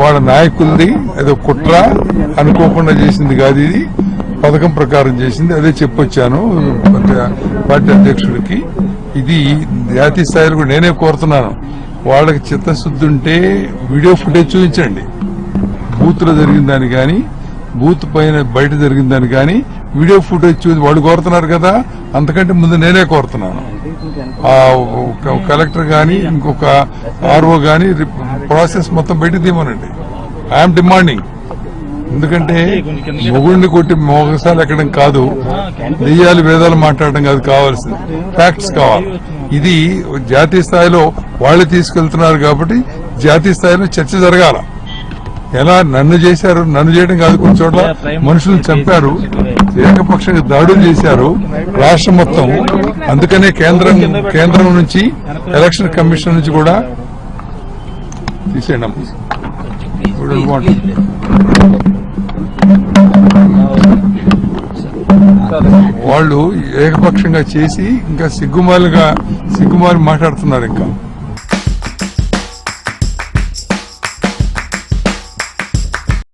వాళ్ళ నాయకులది ఏదో కుట్ర అనుకోకుండా చేసింది కాదు ఇది. పథకం ప్రకారం చేసింది. అదే చెప్పొచ్చాను పార్టీ అధ్యక్షుడికి. ఇది జాతీయ స్థాయిలో కూడా నేనే కోరుతున్నాను. వాళ్ళకి చిత్తశుద్ధి ఉంటే వీడియో ఫుటేజ్ చూపించండి. బూత్లో జరిగిన దాన్ని కానీ బూత్ పైన బయట జరిగిన దాన్ని కానీ వీడియో ఫుటేజ్ చూసి వాళ్ళు కోరుతున్నారు కదా అంతకంటే ముందు నేనే కోరుతున్నాను. కలెక్టర్ గాని ఇంకొక ఆర్ఓ గాని ప్రాసెస్ మొత్తం బయట తీమనండి ఐఎమ్ డిమాండింగ్ ఎందుకంటే మొగుడిని కొట్టి మోగసాలు ఎక్కడం కాదు దెయ్యాలు వేదాలు మాట్లాడడం కాదు కావాల్సింది. ఫ్యాక్ట్స్ కావాలి. ఇది జాతీయ స్థాయిలో వాళ్ళు తీసుకెళ్తున్నారు కాబట్టి జాతీయ స్థాయిలో చర్చ జరగాల. ఎలా నన్ను చేశారు నన్ను చేయడం కాదు కొన్ని చోట్ల మనుషులను చంపారు ఏకపక్షంగా దాడులు చేశారు రాష్ట్రం మొత్తం. అందుకనే కేంద్రం కేంద్రం నుంచి ఎలక్షన్ కమిషన్ నుంచి కూడా తీసేయడం. వాళ్ళు ఏకపక్షంగా చేసి ఇంకా సిగ్గుమాలుగా సిగ్గుమాలి మాట్లాడుతున్నారు ఇంకా.